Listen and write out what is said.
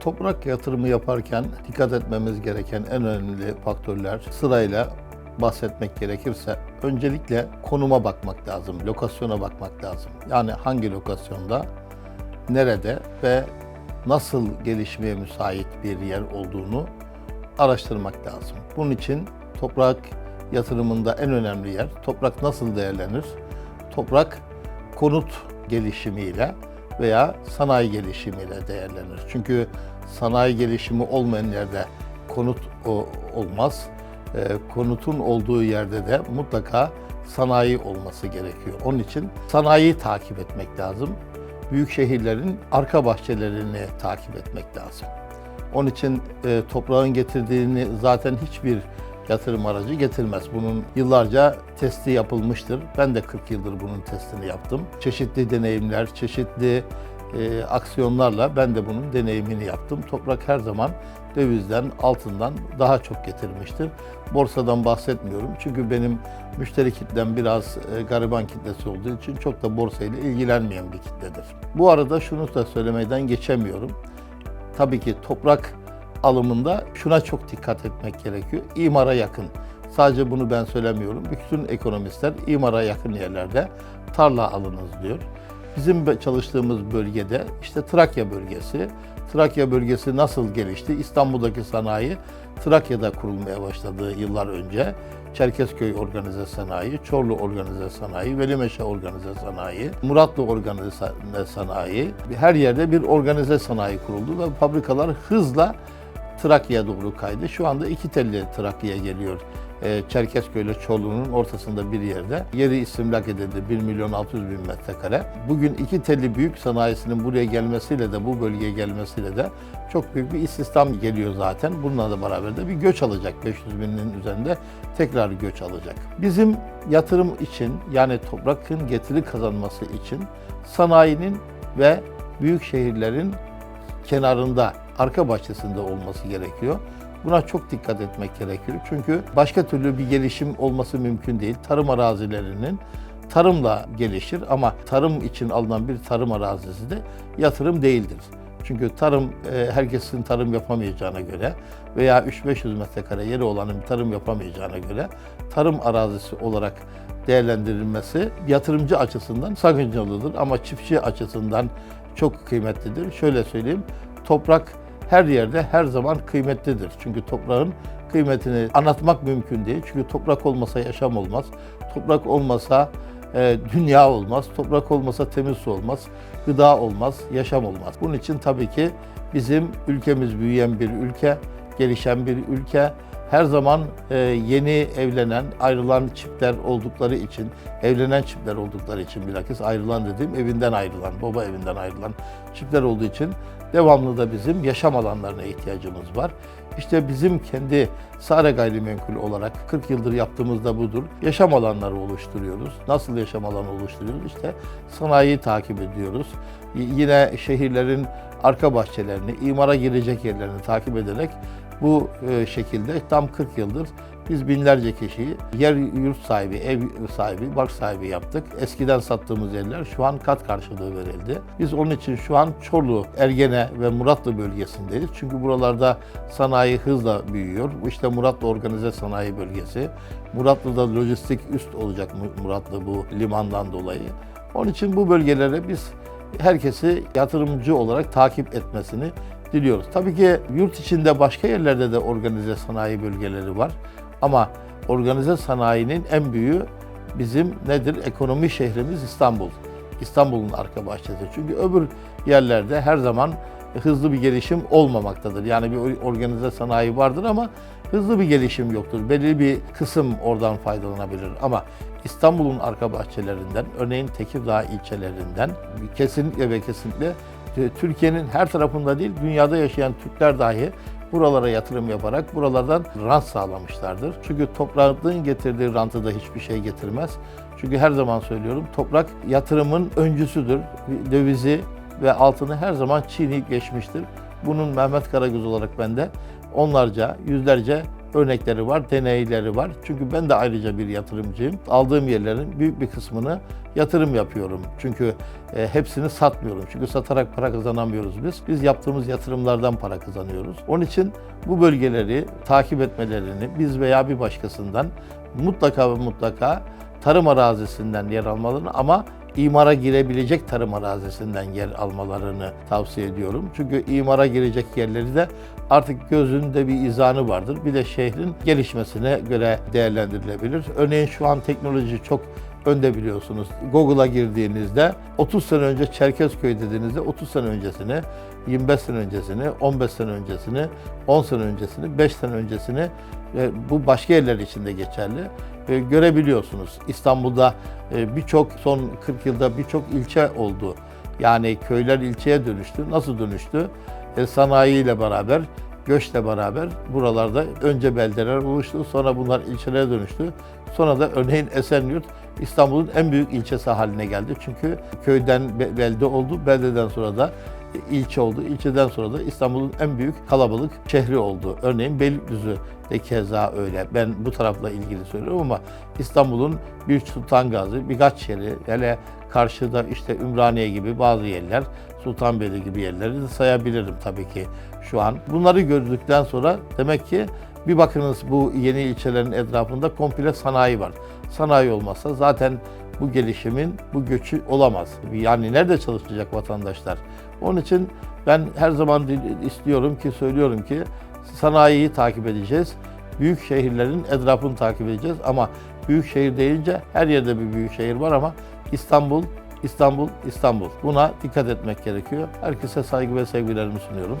Toprak yatırımı yaparken dikkat etmemiz gereken en önemli faktörler sırayla bahsetmek gerekirse öncelikle konuma bakmak lazım, lokasyona bakmak lazım. Yani hangi lokasyonda, nerede ve nasıl gelişmeye müsait bir yer olduğunu araştırmak lazım. Bunun için toprak yatırımında en önemli yer toprak nasıl değerlenir? Toprak konut gelişimiyle veya sanayi gelişimiyle değerlenir. Çünkü sanayi gelişimi olmayan yerde konut olmaz. Ee, konutun olduğu yerde de mutlaka sanayi olması gerekiyor. Onun için sanayiyi takip etmek lazım. Büyük şehirlerin arka bahçelerini takip etmek lazım. Onun için e, toprağın getirdiğini zaten hiçbir yatırım aracı getirmez. Bunun yıllarca testi yapılmıştır. Ben de 40 yıldır bunun testini yaptım. Çeşitli deneyimler, çeşitli e, aksiyonlarla ben de bunun deneyimini yaptım. Toprak her zaman dövizden, altından daha çok getirmiştir. Borsadan bahsetmiyorum. Çünkü benim müşteri kitlem biraz e, gariban kitlesi olduğu için çok da borsayla ilgilenmeyen bir kitledir. Bu arada şunu da söylemeden geçemiyorum. Tabii ki toprak alımında şuna çok dikkat etmek gerekiyor. İmara yakın. Sadece bunu ben söylemiyorum. Bütün ekonomistler imara yakın yerlerde tarla alınız diyor. Bizim çalıştığımız bölgede işte Trakya bölgesi. Trakya bölgesi nasıl gelişti? İstanbul'daki sanayi Trakya'da kurulmaya başladı yıllar önce. Çerkezköy Organize Sanayi, Çorlu Organize Sanayi, Velimeşe Organize Sanayi, Muratlı Organize Sanayi. Her yerde bir organize sanayi kuruldu ve fabrikalar hızla Trakya'ya doğru kaydı. Şu anda iki telli Trakya'ya geliyor. Ee, Çerkezköy ile ortasında bir yerde. Yeri istimlak edildi 1 milyon 600 bin metrekare. Bugün iki telli büyük sanayisinin buraya gelmesiyle de bu bölgeye gelmesiyle de çok büyük bir istihdam geliyor zaten. Bununla da beraber de bir göç alacak. 500 binin üzerinde tekrar göç alacak. Bizim yatırım için yani toprakın getiri kazanması için sanayinin ve büyük şehirlerin kenarında, arka bahçesinde olması gerekiyor. Buna çok dikkat etmek gerekiyor. Çünkü başka türlü bir gelişim olması mümkün değil. Tarım arazilerinin tarımla gelişir ama tarım için alınan bir tarım arazisi de yatırım değildir. Çünkü tarım e, herkesin tarım yapamayacağına göre veya 3-500 metrekare yeri olanın tarım yapamayacağına göre tarım arazisi olarak değerlendirilmesi yatırımcı açısından sakıncalıdır ama çiftçi açısından çok kıymetlidir. Şöyle söyleyeyim, toprak her yerde her zaman kıymetlidir. Çünkü toprağın kıymetini anlatmak mümkün değil. Çünkü toprak olmasa yaşam olmaz. Toprak olmasa e, dünya olmaz. Toprak olmasa temiz su olmaz. Gıda olmaz, yaşam olmaz. Bunun için tabii ki bizim ülkemiz büyüyen bir ülke, gelişen bir ülke. Her zaman e, yeni evlenen, ayrılan çiftler oldukları için, evlenen çiftler oldukları için bilakis ayrılan dediğim evinden ayrılan, baba evinden ayrılan çiftler olduğu için devamlı da bizim yaşam alanlarına ihtiyacımız var. İşte bizim kendi Sare Gayrimenkul olarak 40 yıldır yaptığımız da budur. Yaşam alanları oluşturuyoruz. Nasıl yaşam alanı oluşturuyoruz? İşte sanayiyi takip ediyoruz. Y- Yine şehirlerin arka bahçelerini, imara girecek yerlerini takip ederek bu e, şekilde tam 40 yıldır biz binlerce kişiyi yer yurt sahibi, ev sahibi, bark sahibi yaptık. Eskiden sattığımız yerler şu an kat karşılığı verildi. Biz onun için şu an Çorlu, Ergene ve Muratlı bölgesindeyiz. Çünkü buralarda sanayi hızla büyüyor. İşte Muratlı Organize Sanayi Bölgesi. Muratlı'da lojistik üst olacak Mu- Muratlı bu limandan dolayı. Onun için bu bölgelere biz herkesi yatırımcı olarak takip etmesini diliyoruz. Tabii ki yurt içinde başka yerlerde de organize sanayi bölgeleri var. Ama organize sanayinin en büyüğü bizim nedir? Ekonomi şehrimiz İstanbul. İstanbul'un arka bahçesi. Çünkü öbür yerlerde her zaman hızlı bir gelişim olmamaktadır. Yani bir organize sanayi vardır ama hızlı bir gelişim yoktur. Belli bir kısım oradan faydalanabilir ama İstanbul'un arka bahçelerinden, örneğin Tekirdağ ilçelerinden kesinlikle ve kesinlikle e, Türkiye'nin her tarafında değil, dünyada yaşayan Türkler dahi buralara yatırım yaparak buralardan rant sağlamışlardır. Çünkü toprağın getirdiği rantı da hiçbir şey getirmez. Çünkü her zaman söylüyorum toprak yatırımın öncüsüdür. Dövizi ve altını her zaman çiğneyip geçmiştir. Bunun Mehmet Karagöz olarak ben de onlarca, yüzlerce örnekleri var, deneyleri var. Çünkü ben de ayrıca bir yatırımcıyım. Aldığım yerlerin büyük bir kısmını yatırım yapıyorum. Çünkü e, hepsini satmıyorum. Çünkü satarak para kazanamıyoruz biz. Biz yaptığımız yatırımlardan para kazanıyoruz. Onun için bu bölgeleri takip etmelerini biz veya bir başkasından mutlaka ve mutlaka tarım arazisinden yer almalarını ama imara girebilecek tarım arazisinden yer almalarını tavsiye ediyorum. Çünkü imara girecek yerleri de artık gözünde bir izanı vardır. Bir de şehrin gelişmesine göre değerlendirilebilir. Örneğin şu an teknoloji çok önde biliyorsunuz. Google'a girdiğinizde 30 sene önce Çerkezköy dediğinizde 30 sene öncesini, 25 sene öncesini, 15 sene öncesini, 10 sene öncesini, 5 sene öncesini ve bu başka yerler için de geçerli e, görebiliyorsunuz. İstanbul'da e, birçok son 40 yılda birçok ilçe oldu. Yani köyler ilçeye dönüştü. Nasıl dönüştü? E, sanayiyle beraber, göçle beraber buralarda önce beldeler oluştu. Sonra bunlar ilçelere dönüştü. Sonra da örneğin Esenyurt İstanbul'un en büyük ilçesi haline geldi. Çünkü köyden be- belde oldu. Beldeden sonra da ilçe oldu. İlçeden sonra da İstanbul'un en büyük kalabalık şehri oldu. Örneğin Beylikdüzü de keza öyle. Ben bu tarafla ilgili söylüyorum ama İstanbul'un bir Sultan Gazi, birkaç yeri, hele karşıda işte Ümraniye gibi bazı yerler, Sultanbeyli gibi yerleri de sayabilirim tabii ki şu an. Bunları gördükten sonra demek ki bir bakınız bu yeni ilçelerin etrafında komple sanayi var. Sanayi olmazsa zaten bu gelişimin, bu göçü olamaz. Yani nerede çalışacak vatandaşlar? Onun için ben her zaman istiyorum ki, söylüyorum ki sanayiyi takip edeceğiz. Büyük şehirlerin etrafını takip edeceğiz ama büyük şehir deyince her yerde bir büyük şehir var ama İstanbul, İstanbul, İstanbul. Buna dikkat etmek gerekiyor. Herkese saygı ve sevgilerimi sunuyorum.